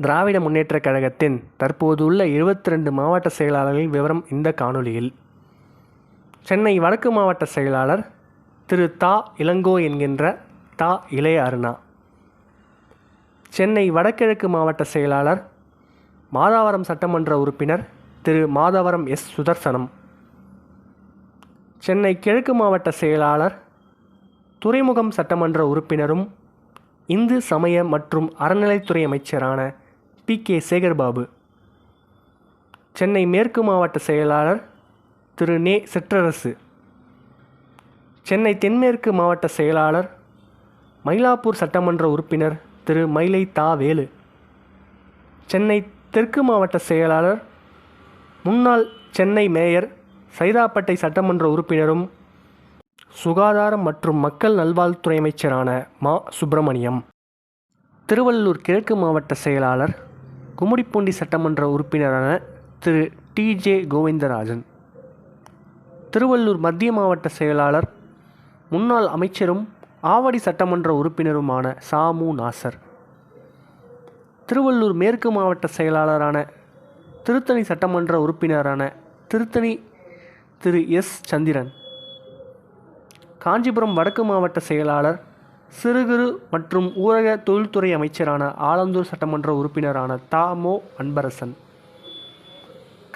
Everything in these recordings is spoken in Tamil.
திராவிட முன்னேற்றக் கழகத்தின் தற்போதுள்ள இருபத்தி ரெண்டு மாவட்ட செயலாளர்களின் விவரம் இந்த காணொலியில் சென்னை வடக்கு மாவட்ட செயலாளர் திரு. தா. இளங்கோ என்கின்ற தா. இளைய அருணா. சென்னை வடகிழக்கு மாவட்ட செயலாளர் மாதாவரம் சட்டமன்ற உறுப்பினர் திரு. மாதவரம் எஸ். சுதர்சனம். சென்னை கிழக்கு மாவட்ட செயலாளர் துறைமுகம் சட்டமன்ற உறுப்பினரும் இந்து சமய மற்றும் அறநிலைத்துறை அமைச்சரான பி கே சேகர்பாபு. சென்னை மேற்கு மாவட்ட செயலாளர் திரு நே. சிற்றரசு. சென்னை தென்மேற்கு மாவட்ட செயலாளர் மயிலாப்பூர் சட்டமன்ற உறுப்பினர் திரு மயிலை தா. வேலு. சென்னை தெற்கு மாவட்ட செயலாளர் முன்னாள் சென்னை மேயர் சைதாப்பேட்டை சட்டமன்ற உறுப்பினரும் சுகாதாரம் மற்றும் மக்கள் நல்வாழ்வுத்துறை அமைச்சரான மா. சுப்பிரமணியம். திருவள்ளூர் கிழக்கு மாவட்ட செயலாளர் கும்மிடிப்பூண்டி சட்டமன்ற உறுப்பினரான திரு. டி. ஜே. கோவிந்தராஜன். திருவள்ளூர் மத்திய மாவட்ட செயலாளர் முன்னாள் அமைச்சரும் ஆவடி சட்டமன்ற உறுப்பினருமான சாமு நாசர். திருவள்ளூர் மேற்கு மாவட்ட செயலாளரான திருத்தணி சட்டமன்ற உறுப்பினரான திருத்தணி திரு. எஸ். சந்திரன். காஞ்சிபுரம் வடக்கு மாவட்ட செயலாளர் சிறு குறு மற்றும் ஊரக தொழில்துறை அமைச்சரான ஆலந்தூர் சட்டமன்ற உறுப்பினரான தாமோ அன்பரசன்.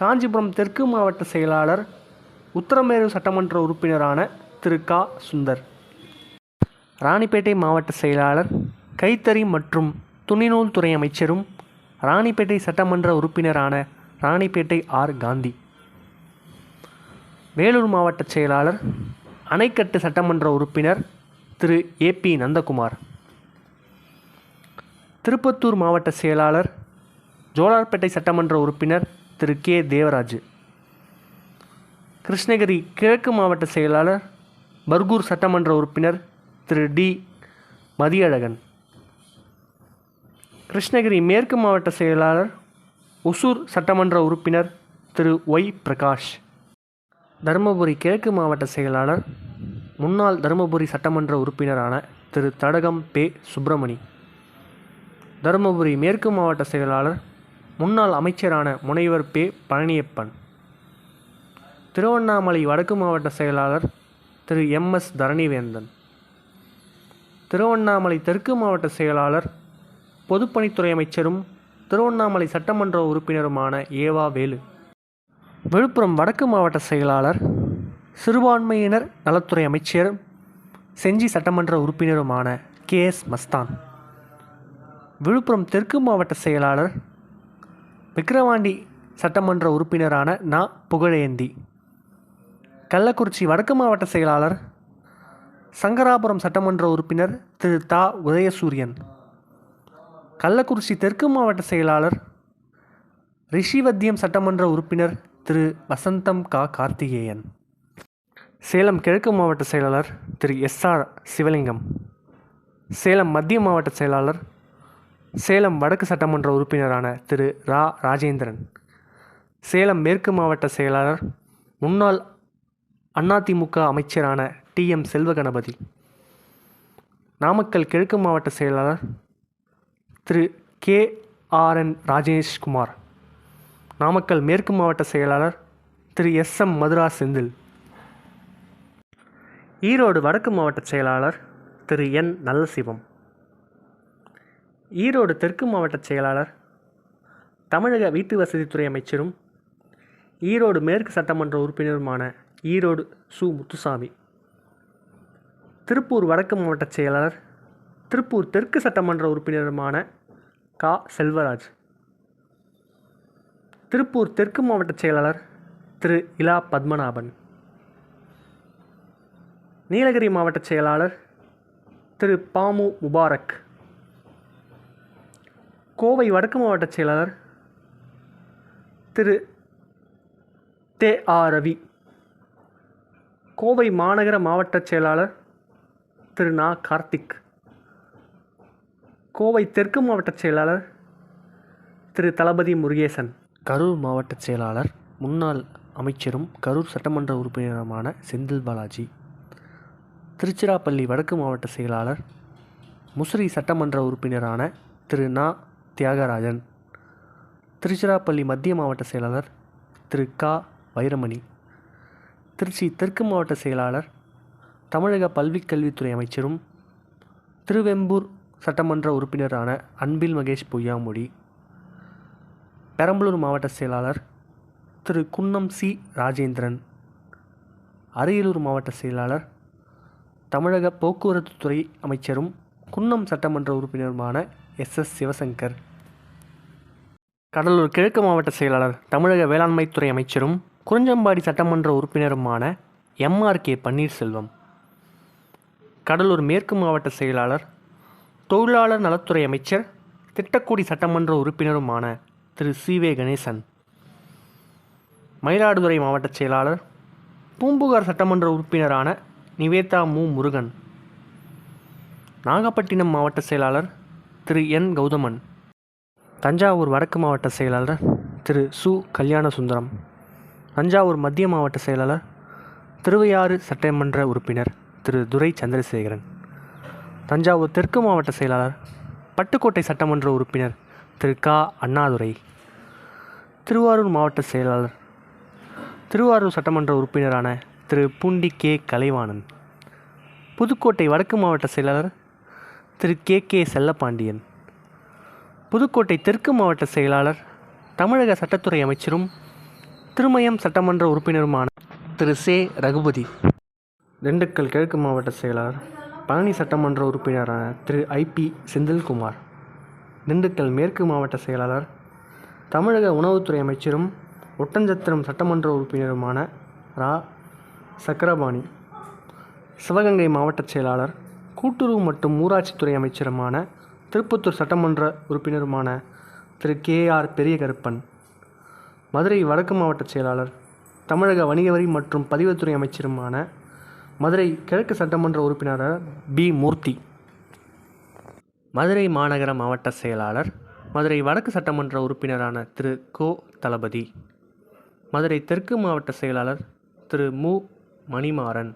காஞ்சிபுரம் தெற்கு மாவட்ட செயலாளர் உத்தரமேரூர் சட்டமன்ற உறுப்பினரான திரு. கா. சுந்தர். ராணிப்பேட்டை மாவட்ட செயலாளர் கைத்தறி மற்றும் துணிநூல் துறை அமைச்சரும் ராணிப்பேட்டை சட்டமன்ற உறுப்பினரான ராணிப்பேட்டை ஆர். காந்தி. வேலூர் மாவட்ட செயலாளர் அணைக்கட்டு சட்டமன்ற உறுப்பினர் திரு ஏ பி நந்தகுமார். திருப்பத்தூர் மாவட்ட செயலாளர் ஜோலார்பேட்டை சட்டமன்ற உறுப்பினர் திரு கே. தேவராஜ். கிருஷ்ணகிரி கிழக்கு மாவட்ட செயலாளர் பர்கூர் சட்டமன்ற உறுப்பினர் திரு டி. மதியழகன். கிருஷ்ணகிரி மேற்கு மாவட்ட செயலாளர் ஒசூர் சட்டமன்ற உறுப்பினர் திரு ஒய் பிரகாஷ். தருமபுரி கிழக்கு மாவட்ட செயலாளர் முன்னாள் தருமபுரி சட்டமன்ற உறுப்பினரான திரு. தடகம் பே. சுப்பிரமணி. தருமபுரி மேற்கு மாவட்ட செயலாளர் முன்னாள் அமைச்சரான முனைவர் பே. பழனியப்பன். திருவண்ணாமலை வடக்கு மாவட்ட செயலாளர் திரு. எம். எஸ். தரணிவேந்தன். திருவண்ணாமலை தெற்கு மாவட்ட செயலாளர் பொதுப்பணித்துறை அமைச்சரும் திருவண்ணாமலை சட்டமன்ற உறுப்பினருமான ஏவா வேலு. விழுப்புரம் வடக்கு மாவட்ட செயலாளர் சிறுபான்மையினர் நலத்துறை அமைச்சர் செஞ்சி சட்டமன்ற உறுப்பினருமான கே எஸ் மஸ்தான். விழுப்புரம் தெற்கு மாவட்ட செயலாளர் விக்கிரவாண்டி சட்டமன்ற உறுப்பினரான நா. புகழேந்தி. கள்ளக்குறிச்சி வடக்கு மாவட்ட செயலாளர் சங்கராபுரம் சட்டமன்ற உறுப்பினர் திரு. தா. உதயசூரியன். கள்ளக்குறிச்சி தெற்கு மாவட்ட செயலாளர் ரிஷிவத்தியம் சட்டமன்ற உறுப்பினர் திரு. வசந்தம் கா. கார்த்திகேயன். சேலம் கிழக்கு மாவட்ட செயலாளர் திரு எஸ் ஆர் சிவலிங்கம் சேலம் மத்திய மாவட்ட செயலாளர் சேலம் வடக்கு சட்டமன்ற உறுப்பினரான திரு ரா ராஜேந்திரன் சேலம் மேற்கு மாவட்ட செயலாளர் முன்னாள் அதிமுக அமைச்சரான டி எம் செல்வகணபதி நாமக்கல் கிழக்கு மாவட்ட செயலாளர் Thiru K R N Rajeshkumar Namakkal மேற்கு மாவட்ட செயலாளர் திரு எஸ் எம் மதுரா செந்தில் ஈரோடு வடக்கு மாவட்ட செயலாளர் திரு என் நல்லசிவம் ஈரோடு தெற்கு மாவட்ட செயலாளர் தமிழக வீட்டு வசதித்துறை அமைச்சரும் ஈரோடு மேற்கு சட்டமன்ற உறுப்பினருமான ஈரோடு சு. முத்துசாமி. திருப்பூர் வடக்கு மாவட்ட செயலாளர் திருப்பூர் தெற்கு சட்டமன்ற உறுப்பினருமான கா. செல்வராஜ். திருப்பூர் தெற்கு மாவட்ட செயலாளர் திரு. இலா பத்மநாபன். நீலகிரி மாவட்ட செயலாளர் திரு பாமு முபாரக். கோவை வடக்கு மாவட்ட செயலாளர் திரு தே ஆ ரவி. கோவை மாநகர மாவட்ட செயலாளர் திரு நா கார்த்திக். கோவை தெற்கு மாவட்ட செயலாளர் திரு தளபதி முருகேசன். கரூர் மாவட்ட செயலாளர் முன்னாள் அமைச்சரும் கரூர் சட்டமன்ற உறுப்பினருமான செந்தில் பாலாஜி. திருச்சிராப்பள்ளி வடக்கு மாவட்ட செயலாளர் முசிறி சட்டமன்ற உறுப்பினரான திரு. நா. தியாகராஜன் திருச்சிராப்பள்ளி மத்திய மாவட்ட செயலாளர் திரு. கா. வைரமணி திருச்சி தெற்கு மாவட்ட செயலாளர் தமிழக பல்விக்கல்வித்துறை அமைச்சரும் திருவெம்பூர் சட்டமன்ற உறுப்பினரான அன்பில் மகேஷ் பொய்யாமொழி பெரம்பலூர் மாவட்ட செயலாளர் திரு. குன்னம் சி. ராஜேந்திரன் அரியலூர் மாவட்ட செயலாளர் தமிழக போக்குவரத்துத்துறை அமைச்சரும் குன்னம் சட்டமன்ற உறுப்பினருமான எஸ். எஸ். சிவசங்கர். கடலூர் கிழக்கு மாவட்ட செயலாளர் தமிழக வேளாண்மைத்துறை அமைச்சரும் குறிஞ்சம்பாடி சட்டமன்ற உறுப்பினருமான எம்ஆர் கே. பன்னீர்செல்வம். கடலூர் மேற்கு மாவட்ட செயலாளர் தொழிலாளர் நலத்துறை அமைச்சர் திட்டக்குடி சட்டமன்ற உறுப்பினருமான திரு. சி. வே. கணேசன். மயிலாடுதுறை மாவட்ட செயலாளர் பூம்புகார் சட்டமன்ற உறுப்பினரான நிவேதா மு முருகன். நாகப்பட்டினம் மாவட்ட செயலாளர் திரு. என். கௌதமன். தஞ்சாவூர் வடக்கு மாவட்ட செயலாளர் திரு. சு. கல்யாணசுந்தரம். தஞ்சாவூர் மத்திய மாவட்ட செயலாளர் திருவையாறு சட்டமன்ற உறுப்பினர் திரு. துரை சந்திரசேகரன். தஞ்சாவூர் தெற்கு மாவட்ட செயலாளர் பட்டுக்கோட்டை சட்டமன்ற உறுப்பினர் திரு. கா. அண்ணாதுரை. திருவாரூர் மாவட்ட செயலாளர் திருவாரூர் சட்டமன்ற உறுப்பினரான திரு பூண்டி கே. கலைவாணன். புதுக்கோட்டை வடக்கு மாவட்ட செயலாளர் திரு கே. கே. செல்லப்பாண்டியன். புதுக்கோட்டை தெற்கு மாவட்ட செயலாளர் தமிழக சட்டத்துறை அமைச்சரும் திருமயம் சட்டமன்ற உறுப்பினருமான திரு சே. ரகுபதி. திண்டுக்கல் கிழக்கு மாவட்ட செயலாளர் பழனி சட்டமன்ற உறுப்பினரான திரு ஐபி செந்தில்குமார். திண்டுக்கல் மேற்கு மாவட்ட செயலாளர் தமிழக உணவுத்துறை அமைச்சரும் ஒட்டஞ்சத்திரம் சட்டமன்ற உறுப்பினருமான ரா. சக்கரபாணி. சிவகங்கை மாவட்ட செயலாளர் கூட்டுறவு மற்றும் ஊராட்சித்துறை அமைச்சருமான திருப்பத்தூர் சட்டமன்ற உறுப்பினருமான திரு. கே. ஆர். பெரியகருப்பன் மதுரை வடக்கு மாவட்ட செயலாளர் தமிழக வணிக வரி மற்றும் பதிவுத்துறை அமைச்சருமான மதுரை கிழக்கு சட்டமன்ற உறுப்பினரான பி. மூர்த்தி. மதுரை மாநகர மாவட்ட செயலாளர் மதுரை வடக்கு சட்டமன்ற உறுப்பினரான திரு. கோ. தளபதி மதுரை தெற்கு மாவட்ட செயலாளர் திரு. மு. மணிமாறன்.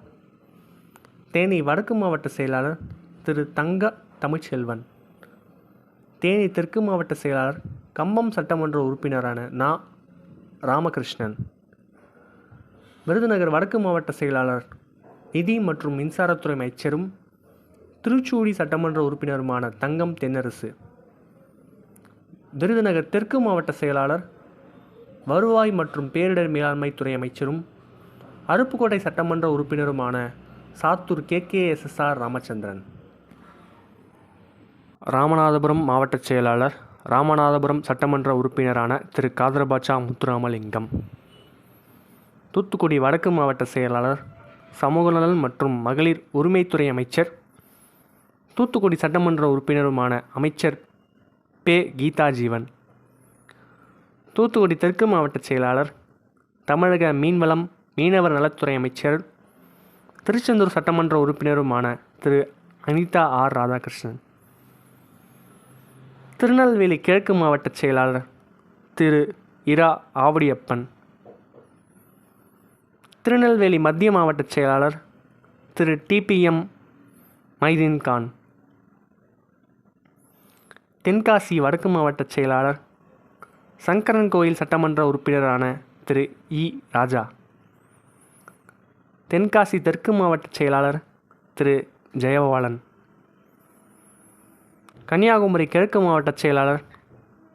தேனி வடக்கு மாவட்ட செயலாளர் திரு தங்க தமிழ்ச்செல்வன். தேனி தெற்கு மாவட்ட செயலாளர் கம்பம் சட்டமன்ற உறுப்பினரான நா. ராமகிருஷ்ணன். விருதுநகர் வடக்கு மாவட்ட செயலாளர் நிதி மற்றும் மின்சாரத்துறை அமைச்சரும் திருச்சூடி சட்டமன்ற உறுப்பினருமான தங்கம் தென்னரசு. விருதுநகர் தெற்கு மாவட்ட செயலாளர் வருவாய் மற்றும் பேரிடர் மேலாண்மை துறை அமைச்சரும் அருப்புக்கோட்டை சட்டமன்ற உறுப்பினருமான Sattur K. K. SSR Ramachandran. Ramanathapuram மாவட்ட செயலாளர் ராமநாதபுரம் சட்டமன்ற உறுப்பினரான திரு. காதரபாட்சா முத்துராமலிங்கம். தூத்துக்குடி வடக்கு மாவட்ட செயலாளர் சமூக நலன் மற்றும் மகளிர் உரிமைத்துறை அமைச்சர் தூத்துக்குடி சட்டமன்ற உறுப்பினருமான அமைச்சர் பே. கீதா ஜீவன் தூத்துக்குடி தெற்கு மாவட்ட செயலாளர் தமிழக மீன்வளம் மீனவர் நலத்துறை அமைச்சர் திருச்செந்தூர் சட்டமன்ற உறுப்பினருமான திரு அனிதா ஆர் ராதாகிருஷ்ணன். திருநெல்வேலி கிழக்கு மாவட்ட செயலாளர் திரு இரா ஆவடியப்பன். திருநெல்வேலி மத்திய மாவட்ட செயலாளர் திரு டிபிஎம் மைதீன் கான் தென்காசி வடக்கு மாவட்ட செயலாளர் சங்கரன் கோயில் சட்டமன்ற உறுப்பினரான திரு இ ராஜா. தென்காசி தெற்கு மாவட்ட செயலாளர் திரு ஜெயபாலன். கன்னியாகுமரி கிழக்கு மாவட்ட செயலாளர்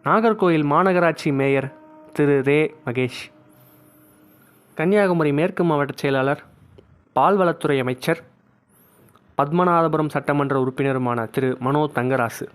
நாகர்கோயில் மாநகராட்சி மேயர் திரு ரே மகேஷ். கன்னியாகுமரி மேற்கு மாவட்ட செயலாளர் பால்வளத்துறை அமைச்சர் பத்மநாதபுரம் சட்டமன்ற உறுப்பினருமான திரு மனோ தங்கராசு.